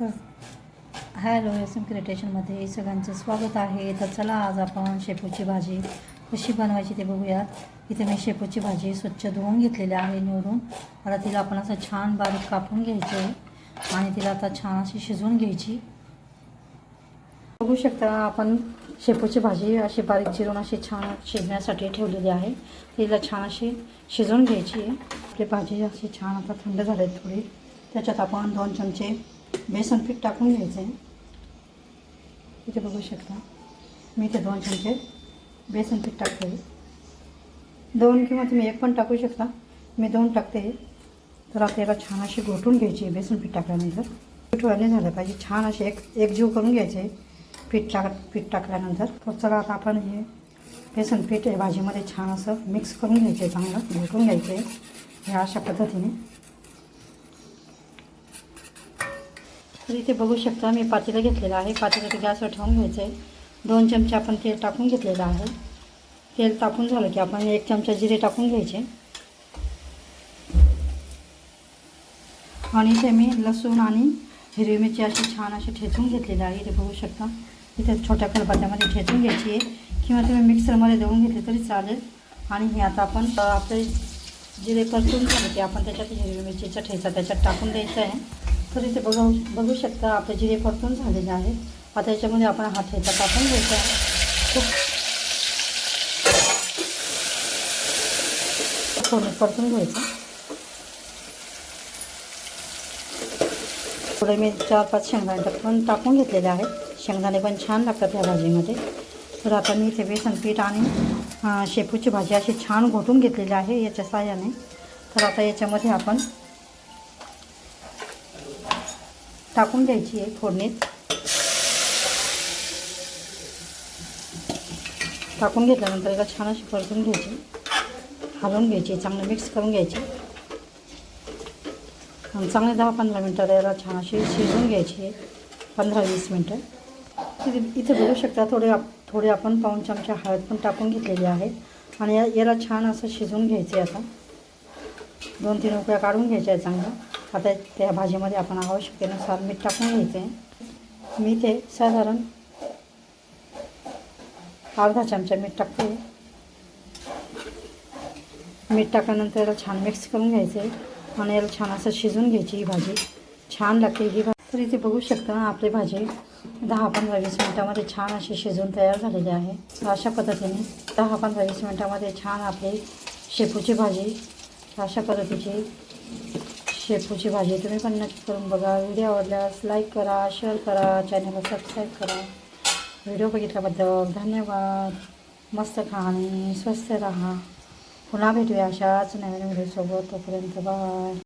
तर hello S M क्रिएटेशनमध्ये सगळ्यांचं स्वागत आहे. तर चला आज आपण शेपूची भाजी कशी बनवायची ते बघूयात. इथे मी शेपूची भाजी स्वच्छ धुवून घेतलेली आहे निवडून. आता तिला आपण असं छान बारीक कापून घ्यायचं. आहे आणि तिला आता छान अशी शिजवून घ्यायची. बघू शकता आपण शेपूची भाजी अशी बारीक चिरून अशी छान शिजण्यासाठी ठेवलेली आहे. तिला छान अशी शिजवून घ्यायची आहे. आपली भाजी अशी छान आता थंड झाली थोडी. त्याच्यात आपण दोन चमचे बेसन पीठ टाकून घ्यायचं आहे. इथे बघू शकता. मी ते दोन चमचे बेसन पीठ टाकते. दोन किंवा तुम्ही एक पण टाकू शकता. मी दोन टाकते. तर आता याला छान अशी घोटून घ्यायची बेसन पीठ टाकल्यानंतर. पीठ नाही झालं पाहिजे. छान असे एक एकजीव करून घ्यायचे पीठ टाक पीठ टाकल्यानंतर. तर चला आता आपण हे बेसन पीठ भाजीमध्ये छान असं मिक्स करून घ्यायचे चांगलं घोटून घ्यायचे ह्या अशा पद्धतीने. तर इथे बघू शकता मी पातेलं घेतलेलं आहे. पातेलं ते गॅसवर ठेवून घ्यायचं आहे. दोन चमचे आपण तेल टाकून घेतलेलं आहे. तेल टाकून झालं की आपण एक चमचा जिरे टाकून घ्यायचे. आणि इथे मी लसूण आणि हिरवी मिरची अशी छान अशी ठेचून घेतलेली आहे. इथे बघू शकता. इथे छोट्या कलपात्यामध्ये ठेचून घ्यायची आहे. किंवा तुम्ही मिक्सरमध्ये देऊन घेतली तरी चालेल. आणि हे आता आपण आपले जिरे परतून झाले की आपण त्याच्यात हिरवी मिरचीचा ठेचा त्याच्यात टाकून द्यायचा आहे. तर इथे बघू बघू शकता आपले जिरे परतून झालेले आहे आता याच्यामध्ये आपण हा ठेचा टाकून घ्यायचा आहे. खूप थोडं परतून घ्यायचं. थोडे मी चार पाच शेंगदाणे टाकून टाकून घेतलेले आहेत. शेंगदाणे पण छान लागतात या भाजीमध्ये. तर आता मी इथे बेसन पीठ आणि शेपूची भाजी अशी छान घोटून घेतलेली आहे याच्या साह्याने. तर आता याच्यामध्ये आपण टाकून द्यायची आहे फोडणीत. टाकून घेतल्यानंतर याला छान अशी परतून घ्यायची. हलवून घ्यायची चांगलं मिक्स करून घ्यायची. आणि चांगले दहा पंधरा मिनटं याला छान अशी शिजवून घ्यायची आहे. पंधरा वीस मिनटं. इथे इथे बघू शकता थोडे आप थोडे आपण पाऊन चमचे हळद पण टाकून घेतलेली आहे. आणि या- याला छान असं शिजवून घ्यायचं आहे आता. दोन तीन रुपया काढून घ्यायच्या आहे चांगलं आता त्या भाजीमध्ये आपण आवश्यकतेनुसार मीठ टाकून घ्यायचे. मी ते साधारण अर्धा चमचा मीठ टाकते. मीठ टाकल्यानंतर याला छान मिक्स करून घ्यायचे आणि याला छान असं शिजवून घ्यायची ही भाजी. छान लागते ही भाजी. तर इथे बघू शकता आपली भाजी दहा पंधरा वीस मिनटामध्ये छान अशी शिजवून तयार झालेली आहे. अशा पद्धतीने दहा पंधरा वीस मिनटामध्ये छान आपली शेपूची भाजी अशा पद्धतीची शेपूची भाजी तुम्ही पण नक्की करून बघा. व्हिडिओ आवडल्यास लाईक करा शेअर करा चॅनलला सबस्क्राईब करा. व्हिडिओ बघितल्याबद्दल धन्यवाद. मस्त खा आणि स्वस्त राहा. पुन्हा भेटूया अशाच नवीन व्हिडिओसोबत तोपर्यंत बाय